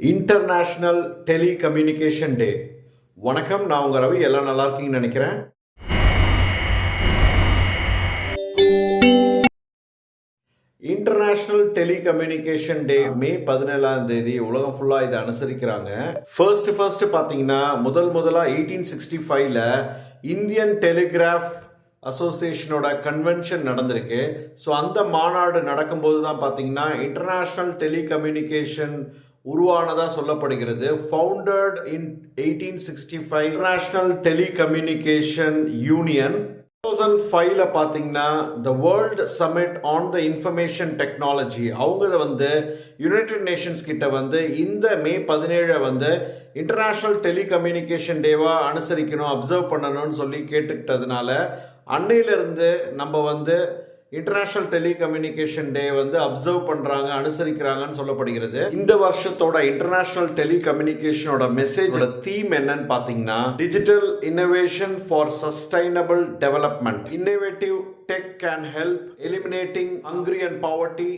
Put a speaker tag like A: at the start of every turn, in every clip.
A: International telecommunication டே வணக்கம் நான் உங்கள் ரவி. எல்லாம் நல்லா இருக்கீங்கன்னு நினைக்கிறேன். இன்டர்நேஷனல் டெலிகம்யூனிகேஷன் டே மே பதினேழாம் தேதி. உலகம் ஃபுல்லாக இதை அனுசரிக்கிறாங்க. ஃபர்ஸ்ட் ஃபர்ஸ்ட் பார்த்தீங்கன்னா முதல் முதலாக எயிட்டீன் சிக்ஸ்டி ஃபைவ்ல இந்தியன் டெலிகிராஃப் அசோசியேஷனோட கன்வென்ஷன் நடந்திருக்கு. ஸோ அந்த மாநாடு நடக்கும்போது தான் பார்த்தீங்கன்னா இன்டர்நேஷ்னல் டெலிகம்யூனிகேஷன் உருவானதாக சொல்லப்படுகிறது. Founded in eighteen sixty five international telecommunication union thousand ஃபைவ்ல பார்த்தீங்கன்னா the world summit on the information technology அவங்க வந்து யுனைடெட் நேஷன்ஸ் கிட்ட வந்து இந்த மே பதினேழை வந்து இன்டர்நேஷ்னல் டெலிகம்யூனிகேஷன் டேவாக அனுசரிக்கணும் அப்சர்வ் பண்ணணும்னு சொல்லி கேட்டுக்கிட்டதுனால அன்னையிலிருந்து நம்ம வந்து இன்டர்நேஷனல் டெலிகம்யூனிகேஷன் டே வந்து அப்சர்வ் பண்றாங்க அனுசரிக்கிறாங்கன்னு சொல்லப்படுகிறது. இந்த வருஷத்தோட இன்டர்நேஷனல் டெலிகம்யூனிகேஷனோட மெசேஜோட தீம் என்னன்னு பாத்தீங்கன்னா digital innovation for sustainable development innovative tech can help eliminating hungry and poverty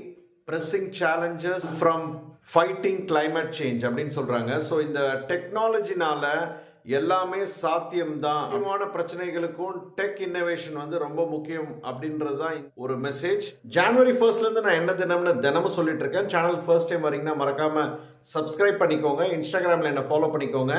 A: pressing challenges from fighting climate change அப்படின்னு சொல்றாங்க. ஸோ இந்த டெக்னாலஜினால எல்லாமே சாத்தியம்தான். முக்கியமான பிரச்சனைகளுக்கும் டெக் இன்னோவேஷன் வந்து ரொம்ப முக்கியம் அப்படின்றது தான் ஒரு மெசேஜ் ஜனவரி ஃபர்ஸ்ட்லேருந்து நான் என்ன தினம்னு தினமும் சொல்லிட்டு இருக்கேன். சேனல் ஃபர்ஸ்ட் டைம் வரீங்கன்னா மறக்காம சப்ஸ்கிரைப் பண்ணிக்கோங்க. இன்ஸ்டாகிராமில் என்ன ஃபாலோ பண்ணிக்கோங்க.